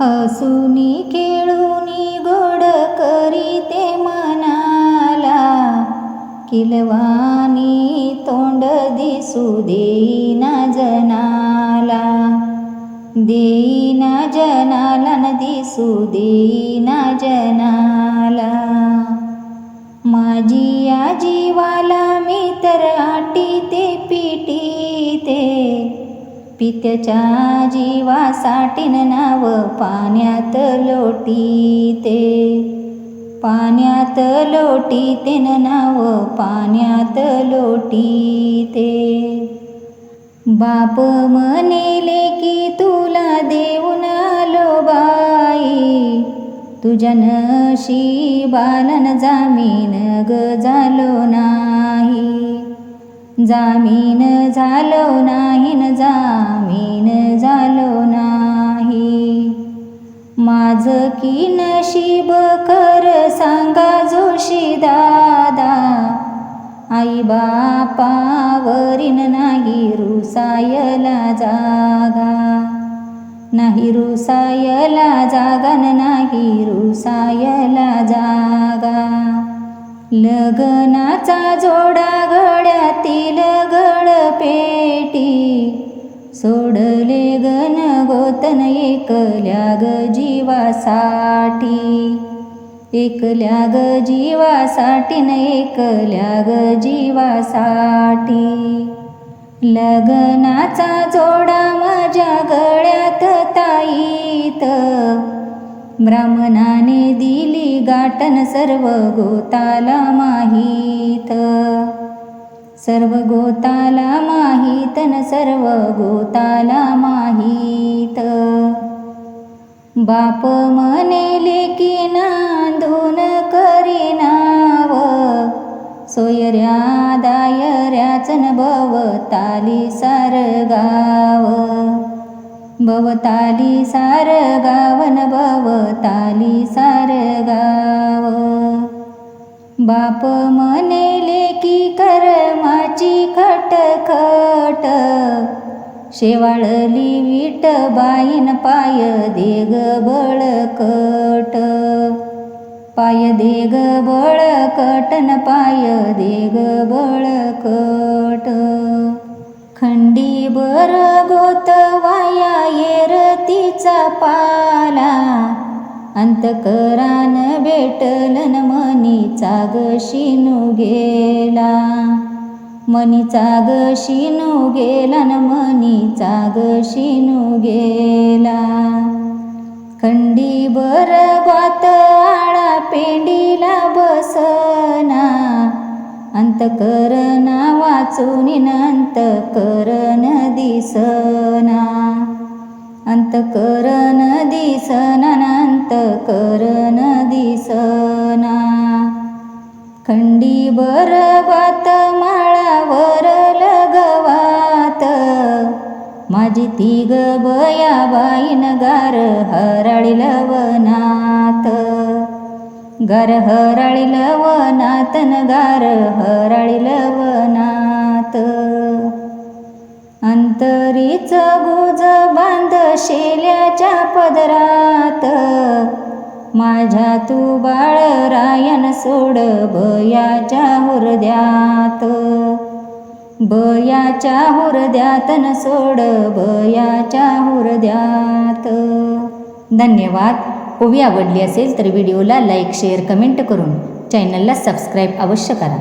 हसुनी खेळूनी गोड करीते मनाला. किलवानी तोंड दिसू देईना जनाला. देईना जनाला न दिसू देईना जनाला. माझी या जीवाला मी तर आटी ते पिटी ते पित्याच्या जीवासाठीन नाव पाण्यात लोटीते. पाण्यात लोटीते न नाव पाण्यात लोटीते. बाप म्हणेले की तुला देऊन आलो बाई. तुझ्या नशिबालन जामीन ग झालो नाही. जामीन झालो नाही न जामीन झालो नाही. माझं की नशीब कर सांगा जोशी दादा. आई बापावरीन नाही रुसायला जागा. नाही रुसायला जागा नाही रुसायला जागा. लग्नाचा जोडा गळ्यातील गळपेटी. सोडले गण गोतन एकल्या ग जीवासाठी. एकल्या ग जीवासाठी न एकल्या ग जीवासाठी. लग्नाचा जोडा माझ्या गळ्यात ताईत. ब्राह्मणाने दिली गाटन सर्व गोताला माहीत. सर्व गोताला माहीतन सर्व गोताला माहीत. बाप म्हणेले की नांदून करीनाव सोयऱ्या दायऱ्याचन भवताली सार गाव भवताली सार गावन भवताली सार गाव. बाप म्हणेले की कर्माची खटखट. शेवाळली विट बाईन पाय देग बळकट. पाय देग बळकटन पाय देग बळकट. खंडी बर येरतीचा पाला. अंतकरान भेटलन मनीचा ग शिनू गेला. मनीचा ग शिनू गेला न मनीचा ग शिनू गेला. खंडी बर गात आळा पेंडीला बसना. अंतकरणा वाचून अंतकरण दिसना. अंतकरण दिसना अंतकरण दिसना. खंडी बरबात माळावर लगवात. माझी तिग बया बाईन गार हराळी लवनात गार हराळी लवनात न गार हराळी लवनात अंतरीच गुजबा शेल्याच्या पदरात माझ्या तू बाळ रायन सोड बयाच्या हुरद्यात. बयाच्या हुरद्यात न सोड बयाच्या हुरद्यात. धन्यवाद. ओवी आवडली असेल तर व्हिडिओला लाईक शेअर कमेंट करून चॅनलला सबस्क्राईब अवश्य करा.